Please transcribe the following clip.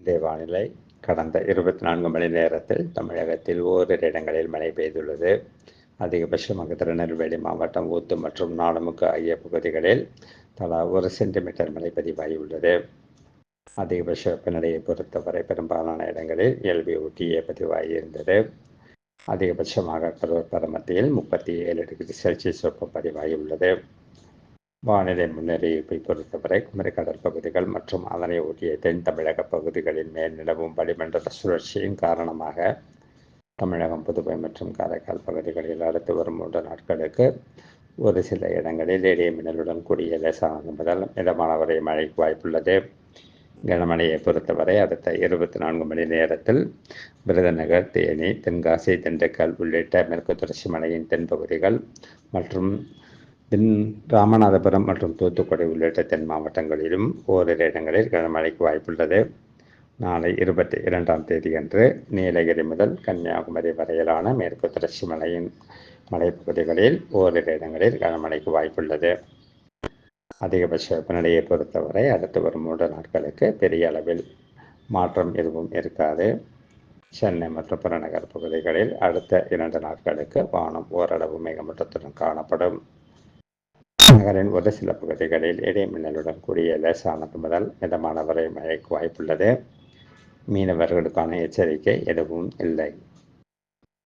இன்றைய வானிலை கடந்த இருபத்தி நான்கு மணி நேரத்தில் தமிழகத்தில் ஓரிரு இடங்களில் மழை பெய்துள்ளது. அதிகபட்சமாக திருநெல்வேலி மாவட்டம் ஊத்து மற்றும் நாடமுக்கு ஆகிய பகுதிகளில் தலா ஒரு சென்டிமீட்டர் மழை பதிவாகியுள்ளது. அதிகபட்ச வெப்பநிலையை பொறுத்தவரை பெரும்பாலான இடங்களில் இயல்பை ஊட்டியே பதிவாகியிருந்தது. அதிகபட்சமாக கரூர் பரமத்தியில் முப்பத்தி ஏழு டிகிரி செல்சியஸ் வெப்பம் பதிவாகியுள்ளது. வானிலை முன்னறிவிப்பை பொறுத்தவரை குமரி கடற்பகுதிகள் மற்றும் அதனை ஒட்டிய தென் தமிழக பகுதிகளின் மேல் நிலவும் வளிமண்டல சுழற்சியின் காரணமாக தமிழகம் புதுவை மற்றும் காரைக்கால் பகுதிகளில் அடுத்து வரும் மூன்று நாட்களுக்கு ஒரு சில இடங்களில் இடையே மின்னலுடன் கூடிய லேசானது முதல் மிதமான வரை மழைக்கு வாய்ப்புள்ளது. கனமழையை பொறுத்தவரை அடுத்த இருபத்தி நான்கு மணி நேரத்தில் விருதுநகர் தேனி தென்காசி திண்டுக்கல் உள்ளிட்ட மேற்கு தொடர்ச்சி மலையின் தென்பகுதிகள் மற்றும் தென் ராமநாதபுரம் மற்றும் தூத்துக்குடி உள்ளிட்ட தென் மாவட்டங்களிலும் ஓரிரு இடங்களில் கனமழைக்கு வாய்ப்புள்ளது. நாளை இருபத்தி இரண்டாம் தேதியன்று நீலகிரி முதல் கன்னியாகுமரி வரையிலான மேற்கு தொடர்ச்சி மலையின் மலைப்பகுதிகளில் ஓரிரு இடங்களில் கனமழைக்கு வாய்ப்புள்ளது. அதிகபட்ச வெப்பநிலையை பொறுத்தவரை அடுத்து வரும் மூன்று நாட்களுக்கு பெரிய அளவில் மாற்றம் எதுவும் இருக்காது. சென்னை மற்றும் புறநகர் பகுதிகளில் அடுத்த இரண்டு நாட்களுக்கு வானம் ஓரளவு மேகமூட்டத்துடன் காணப்படும். நகரின் ஒரு சில பகுதிகளில் இடைமின்னலுடன் கூடிய லேசானது முதல் மிதமான வரை மழைக்கு வாய்ப்புள்ளது. மீனவர்களுக்கான எச்சரிக்கை எதுவும் இல்லை.